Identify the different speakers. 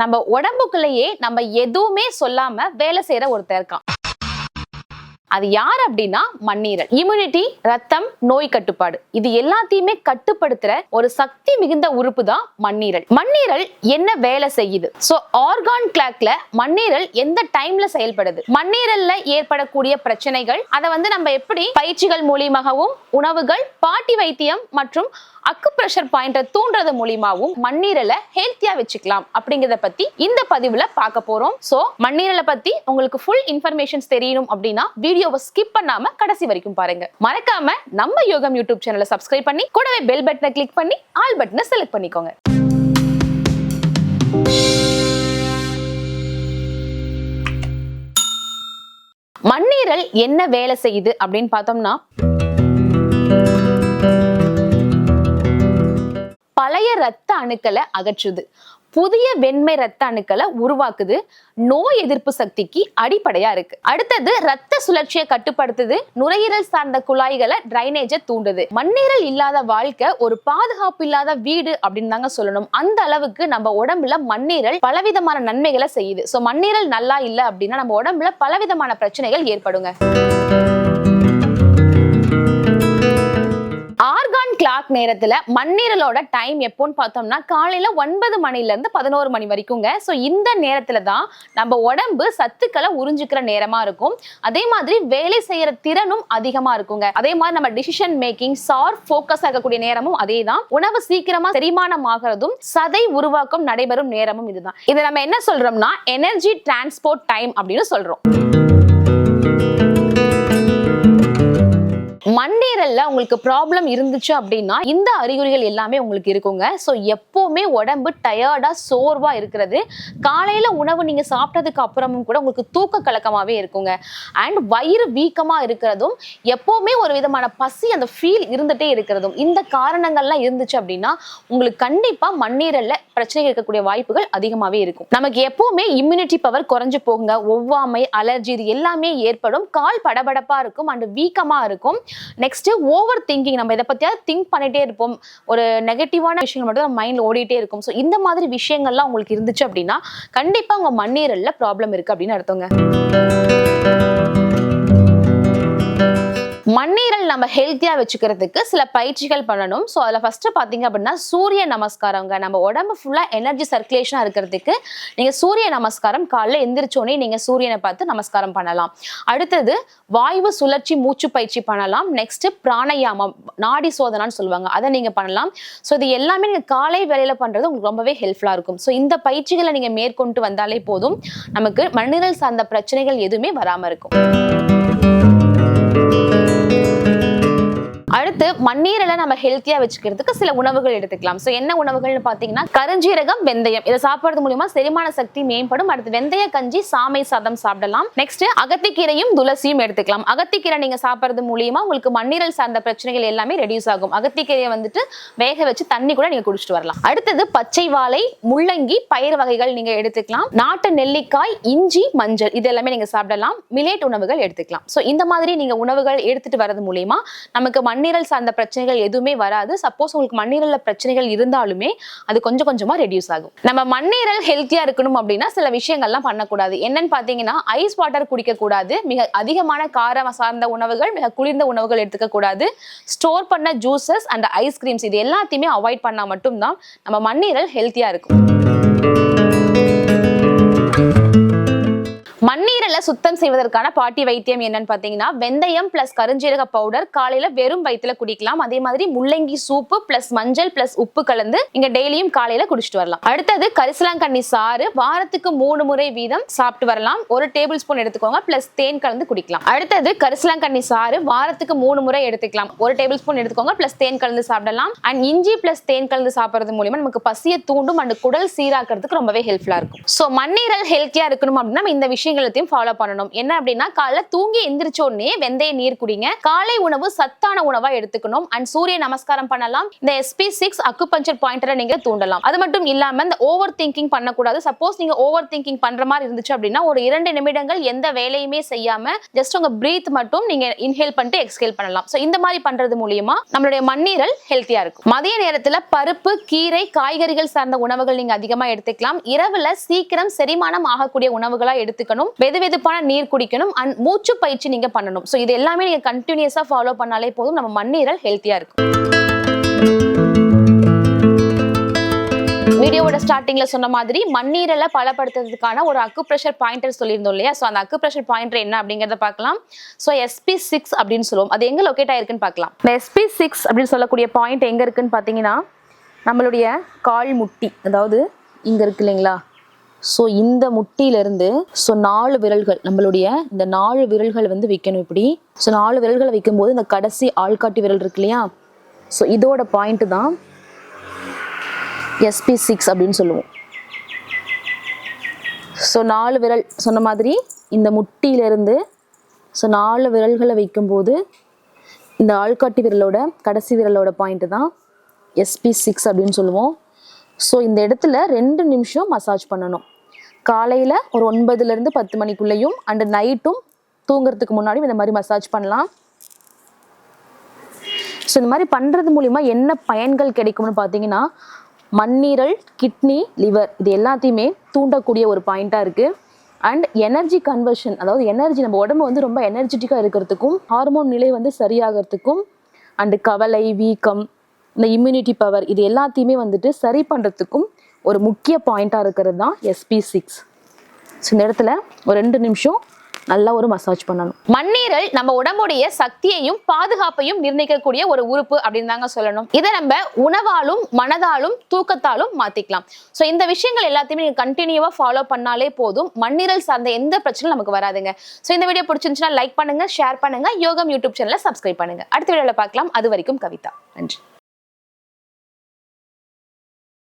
Speaker 1: நம்ம உடம்புக்குள்ளேயே நம்ம எதுவுமே சொல்லாம வேலை செய்யற ஒருத்தர் இருக்கான். அது யார் அப்படின்னா மண்ணீரல். இம்யூனிட்டி ரத்தம் நோய் கட்டுப்பாடு. இது எல்லாத்தையுமே கட்டுப்படுத்துற ஒரு சக்தி மிகுந்த உறுப்பு தான் மண்ணீரல். மண்ணீரல் என்ன வேலை செய்யுது? சோ ஆர்கான் கிளாக்ல மண்ணீரல் எந்த டைம்ல செயல்படுது? மண்ணீரல்ல ஏற்படக்கூடிய பிரச்சனைகள் அதை வந்து நம்ம எப்படி பயிற்சிகள் மூலியமாகவும் உணவுகள் பாட்டி வைத்தியம் மற்றும் அக்கு பிரஷர் பாயிண்ட தூண்டுறது மூலியமாவும் மண்ணீரலை ஹெல்த்தியா வச்சுக்கலாம் அப்படிங்கறத பத்தி இந்த பதிவுல பார்க்க போறோம். சோ மண்ணீரலை பத்தி உங்களுக்கு ஃபுல் இன்ஃபர்மேஷன்ஸ் தெரியணும் அப்படின்னா வீடியோவை ஸ்கிப் பண்ணாம கடைசி வரைக்கும் பாருங்க. மறக்காம நம்ம யோகம் யூடியூப் சேனலை சப்ஸ்கிரைப் பண்ணி கூடவே பெல் பட்டனை கிளிக் பண்ணி ஆல் பட்டனை செலக்ட் பண்ணிக்கோங்க. மண்ணீரல் என்ன வேலை செய்யுது அப்படின்னு பார்த்தோம்னா பழைய ரத்த அணுக்களை அகற்றுது. புதிய வெண்மை ரத்த அணுக்களை உருவாக்குது. நோய் எதிர்ப்பு சக்திக்கு அடிப்படையா இருக்கு. அடுத்தது ரத்த சுழற்சியை கட்டுப்படுத்துது. நுரையீரல் சார்ந்த குழாய்களை டிரைனேஜை தூண்டுது. மண்ணீரல் இல்லாத வாழ்க்கை ஒரு பாதுகாப்பு இல்லாத வீடு அப்படின்னு தாங்க சொல்லணும். அந்த அளவுக்கு நம்ம உடம்புல மண்ணீரல் பலவிதமான நன்மைகளை செய்யுது. சோ மண்ணீரல் நல்லா இல்லை அப்படின்னா நம்ம உடம்புல பலவிதமான பிரச்சனைகள் ஏற்படுங்க. கிளாக் நேரத்துல மண்ணீரலோட டைம் எப்போன்னு பார்த்தோம்னா காலையில ஒன்பது மணில இருந்து பதினோரு மணி வரைக்குங்க ஸோ இந்த நேரத்துல தான் நம்ம உடம்பு சத்துக்களை உறிஞ்சிக்கிற நேரமா இருக்கும். அதே மாதிரி வேலை செய்யற திறனும் அதிகமா இருக்குங்க. அதே மாதிரி நம்ம டிசிஷன் மேக்கிங் சார் ஃபோக்கஸ் ஆகக்கூடிய நேரமும் அதே தான் உணவு சீக்கிரமா செரிமானம் ஆகிறதும் சதை உருவாக்கம் நடைபெறும் நேரமும் இதுதான். இதை நம்ம என்ன சொல்றோம்னா எனர்ஜி டிரான்ஸ்போர்ட் டைம் அப்படின்னு சொல்றோம். மண்ணீரல்ல உங்களுக்கு ப்ராப்ளம் இருந்துச்சு அப்படின்னா இந்த அறிகுறிகள் எல்லாமே உங்களுக்கு இருக்குங்க. ஸோ எப்போவுமே உடம்பு டயர்டா சோர்வா இருக்கிறது. காலையில உணவு நீங்க சாப்பிட்டதுக்கு அப்புறமும் கூட உங்களுக்கு தூக்க கலக்கமாவே இருக்குங்க. அண்ட் வயிறு வீக்கமா இருக்கிறதும் எப்போவுமே ஒரு விதமான பசி அந்த ஃபீல் இருந்துட்டே இருக்கிறதும் இந்த காரணங்கள்லாம் இருந்துச்சு அப்படின்னா உங்களுக்கு கண்டிப்பா மண்ணீரல்ல பிரச்சனை இருக்கக்கூடிய வாய்ப்புகள் அதிகமாவே இருக்கும். நமக்கு எப்பவுமே இம்யூனிட்டி பவர் குறைஞ்சு போகுங்க. ஒவ்வாமை அலர்ஜி இது எல்லாமே ஏற்படும். கால் படபடப்பா இருக்கும். அண்ட் வீக்கமா இருக்கும். நெக்ஸ்ட் ஓவர் திங்கிங் நம்ம இதை பத்தியாவது திங்க் பண்ணிட்டே இருப்போம். ஒரு நெகட்டிவான விஷயங்கள் மட்டும் நம்ம மைண்ட்ல ஓடிட்டே இருக்கும். ஸோ இந்த மாதிரி விஷயங்கள்லாம் உங்களுக்கு இருந்துச்சு அப்படின்னா கண்டிப்பா உங்க மண்ணீரல்ல ப்ராப்ளம் இருக்கு அப்படின்னு அர்த்தங்க. மண்ணீரல் நம்ம ஹெல்த்தியா வச்சுக்கிறதுக்கு சில பயிற்சிகள் பண்ணணும். ஸோ அதில் ஃபர்ஸ்ட் பார்த்தீங்க அப்படின்னா சூரிய நமஸ்காரங்க நம்ம உடம்பு ஃபுல்லாக எனர்ஜி சர்க்குலேஷனாக இருக்கிறதுக்கு நீங்கள் சூரிய நமஸ்காரம் காலைல எந்திரிச்சோடனே நீங்கள் சூரியனை பார்த்து நமஸ்காரம் பண்ணலாம். அடுத்தது வாய்வு சுழற்சி மூச்சு பயிற்சி பண்ணலாம். நெக்ஸ்ட் பிராணயாமம் நாடி சோதனான்னு சொல்லுவாங்க. அதை நீங்கள் பண்ணலாம். ஸோ இது எல்லாமே நீங்கள் காலை வேலையில் பண்ணுறது உங்களுக்கு ரொம்பவே ஹெல்ப்ஃபுல்லாக இருக்கும். ஸோ இந்த பயிற்சிகளை நீங்கள் மேற்கொண்டு வந்தாலே போதும். நமக்கு மண்ணீரல் சார்ந்த பிரச்சனைகள் எதுவுமே வராமல் இருக்கும். அடுத்து மண்ணீரலை நம்ம ஹெல்த்தியா வச்சுக்கிறதுக்கு சில உணவுகள் எடுத்துக்கலாம். ஸோ என்ன உணவுகள்னு பார்த்தீங்கன்னா கருஞ்சீரகம் வெந்தயம். இதை சாப்பிடுறது மூலியமா செரிமான சக்தி மேம்படும். அடுத்து வெந்தய கஞ்சி சாமை சாதம் சாப்பிடலாம். நெக்ஸ்ட் அகத்திக்கீரையும் துளசியும் எடுத்துக்கலாம். அகத்திக்கீரை நீங்க சாப்பிடுறது மூலியமா உங்களுக்கு மண்ணீரல் சார்ந்த பிரச்சனைகள் எல்லாமே ரெடியூஸ் ஆகும். அகத்திக்கீரையை வந்துட்டு வேக வச்சு தண்ணி கூட நீங்க குடிச்சிட்டு வரலாம். அடுத்தது பச்சை வாழை முள்ளங்கி பயிர் வகைகள் நீங்க எடுத்துக்கலாம். நாட்டு நெல்லிக்காய் இஞ்சி மஞ்சள் இது எல்லாமே நீங்க சாப்பிடலாம். மிலேட் உணவுகள் எடுத்துக்கலாம். ஸோ இந்த மாதிரி நீங்க உணவுகள் எடுத்துட்டு வரது மூலியமா நமக்கு மண்ணீரல் சார்ந்த பிரச்சனைகள் எதுவுமே வராது. சப்போஸ் உங்களுக்கு மண்ணீரல்ல பிரச்சனைகள் இருந்தாலுமே அது கொஞ்சம் கொஞ்சமா ரெடியூஸ் ஆகும். நம்ம மண்ணீரல் ஹெல்த்தியா இருக்கணும் அப்படின்னா சில விஷயங்கள்லாம் பண்ணக்கூடாது. என்னன்னு பாத்தீங்கன்னா ஐஸ் வாட்டர் குடிக்க கூடாது மிக அதிகமான காரம் சார்ந்த உணவுகள் மிக குளிர்ந்த உணவுகள் எடுத்துக்க கூடாது ஸ்டோர் பண்ண ஜூசஸ் அண்ட் ஐஸ்கிரீம்ஸ் இது எல்லாத்தையுமே அவாய்ட் பண்ணா மட்டும்தான் நம்ம மண்ணீரல் ஹெல்த்தியா இருக்கும். மண்ணீரலை சுத்தம் செய்வதற்கான பாட்டி வைத்தியம் என்னன்னு பார்த்தீங்கன்னா வெந்தயம் பிளஸ் கருஞ்சீரக பவுடர் காலையில வெறும் வயிற்றுல குடிக்கலாம். அதே மாதிரி முள்ளங்கி சூப்பு பிளஸ் மஞ்சள் பிளஸ் உப்பு கலந்து இங்க டெய்லியும் காலையில குடிச்சிட்டு வரலாம். அடுத்தது கரிசலாங்கண்ணி சாறு வாரத்துக்கு மூணு முறை வீதம் சாப்பிட்டு வரலாம். ஒரு டேபிள் ஸ்பூன் எடுத்துக்கோங்க பிளஸ் தேன் கலந்து குடிக்கலாம். அடுத்தது கரிசலாங்கண்ணி சாறு வாரத்துக்கு மூணு முறை எடுத்துக்கலாம். ஒரு டேபிள் ஸ்பூன் எடுத்துக்கோங்க பிளஸ் தேன் கலந்து சாப்பிடலாம். அண்ட் இஞ்சி பிளஸ் தேன் கலந்து சாப்பிடுறது மூலியமா நமக்கு பசியை தூண்டும் அண்ட் குடல் சீராக்கிறதுக்கு ரொம்பவே ஹெல்ப்ஃபுல்லா இருக்கும். ஸோ மண்ணீரல் ஹெல்த்தியா இருக்கணும் அப்படின்னா நம்ம இந்த விஷயங்களையும் ஃபாலோ பண்ணணும். என்ன அப்படின்னா காலைல தூங்கி எந்திரிச்ச உடனே வெந்தய நீர் குடிங்க. காலை உணவு சத்தான உணவா எடுத்துக்கணும். அண்ட் சூரிய நமஸ்காரம் பண்ணலாம். இந்த எஸ்பி சிக்ஸ் அக்குபஞ்சர் பாயிண்டரை நீங்க தூண்டலாம். அது மட்டும் இல்லாம இந்த ஓவர் திங்கிங் பண்ணக்கூடாது. சப்போஸ் நீங்க ஓவர் திங்கிங் பண்ற மாதிரி இருந்துச்சு அப்படின்னா ஒரு இரண்டு நிமிடங்கள் எந்த வேலையுமே செய்யாம ஜஸ்ட் உங்க பிரீத் மட்டும் நீங்க இன்ஹேல் பண்ணிட்டு எக்ஸ்ஹேல் பண்ணலாம். ஸோ இந்த மாதிரி பண்றது மூலியமா நம்மளுடைய மண்ணீரல் ஹெல்த்தியா இருக்கும். மதிய நேரத்துல பருப்பு கீரை காய்கறிகள் சார்ந்த உணவுகள் நீங்க அதிகமா எடுத்துக்கலாம். இரவுல சீக்கிரம் செரிமானம் ஆகக்கூடிய உணவுகளா எடுத்துக்கணும். வெது வெதுவெதுப்பான நீர் குடிக்கணும் அண்ட் மூச்சு பயிற்சி நீங்க பண்ணணும். ஸோ இது எல்லாமே நீங்க கண்டினியூஸா ஃபாலோ பண்ணாலே போதும். நம்ம மண்ணீரல் ஹெல்த்தியா இருக்கும். வீடியோவோட ஸ்டார்டிங்ல சொன்ன மாதிரி மண்ணீரலை பலப்படுத்துறதுக்கான ஒரு அக்கு ப்ரெஷர் பாயிண்டர் சொல்லியிருந்தோம் இல்லையா? ஸோ அந்த அக்கு ப்ரெஷர் பாயிண்டர் என்ன அப்படிங்கறத பார்க்கலாம். ஸோ எஸ்பி சிக்ஸ் அப்படின்னு சொல்லுவோம். அது எங்க லொக்கேட் ஆயிருக்குன்னு பார்க்கலாம். இந்த எஸ்பி சிக்ஸ் அப்படின்னு சொல்லக்கூடிய பாயிண்ட் எங்க இருக்குன்னு பார்த்தீங்கன்னா நம்மளுடைய கால் முட்டி அதாவது இங்க இருக்கு இல்லைங்களா? ஸோ இந்த முட்டியிலேருந்து ஸோ நாலு விரல்கள் நம்மளுடைய இந்த நாலு விரல்கள் வந்து வைக்கணும் இப்படி. ஸோ நாலு விரல்களை வைக்கும்போது இந்த கடைசி ஆள்காட்டி விரல் இருக்கு இல்லையா? ஸோ இதோட பாயிண்ட் தான் எஸ்பி சிக்ஸ் அப்படின்னு சொல்லுவோம். ஸோ நாலு விரல் சொன்ன மாதிரி இந்த முட்டியிலேருந்து ஸோ நாலு விரல்களை வைக்கும்போது இந்த ஆள்காட்டி விரலோட கடைசி விரலோட பாயிண்ட்டு தான் எஸ்பி சிக்ஸ் அப்படின்னு சொல்லுவோம். ஸோ இந்த இடத்துல ரெண்டு நிமிஷம் மசாஜ் பண்ணணும். காலையில் ஒரு ஒன்பதுலேருந்து பத்து மணிக்குள்ளேயும் அண்ட் நைட்டும் தூங்குறதுக்கு முன்னாடியும் இந்த மாதிரி மசாஜ் பண்ணலாம். ஸோ இந்த மாதிரி பண்ணுறது மூலிமா என்ன பயன்கள் கிடைக்கும்னு பார்த்தீங்கன்னா மண்ணீரல் கிட்னி லிவர் இது எல்லாத்தையுமே தூண்டக்கூடிய ஒரு பாயிண்ட்டாக இருக்குது அண்ட் எனர்ஜி கன்வர்ஷன் அதாவது எனர்ஜி நம்ம உடம்பு வந்து ரொம்ப எனர்ஜெட்டிக்காக இருக்கிறதுக்கும் ஹார்மோன் நிலை வந்து சரியாகிறதுக்கும் அண்டு கவலை வீக்கம் இந்த இம்யூனிட்டி பவர் இது எல்லாத்தையுமே வந்துட்டு சரி பண்ணுறதுக்கும் ஒரு முக்கிய பாயிண்ட்டாக இருக்கிறது தான் எஸ்பி சிக்ஸ் ஸோ இந்த இடத்துல ஒரு ரெண்டு நிமிஷம் நல்லா ஒரு மசாஜ் பண்ணணும். மண்ணீரல் நம்ம உடம்புடைய சக்தியையும் பாதுகாப்பையும் நிர்ணயிக்கக்கூடிய ஒரு உறுப்பு அப்படின்னு தாங்க சொல்லணும். இதை நம்ம உணவாலும் மனதாலும் தூக்கத்தாலும் மாத்திக்கலாம். ஸோ இந்த விஷயங்கள் எல்லாத்தையுமே நீங்க கண்டினியூவா ஃபாலோ பண்ணாலே போதும். மண்ணீரல் சார்ந்த எந்த பிரச்சனையும் நமக்கு வராதுங்க. ஸோ இந்த வீடியோ பிடிச்சிருந்துச்சுன்னா லைக் பண்ணுங்க ஷேர் பண்ணுங்க. யோகம் யூடியூப் சேனலை சப்ஸ்கிரைப் பண்ணுங்க. அடுத்த வீடியோவில் பார்க்கலாம். அது வரைக்கும் கவிதா. நன்றி.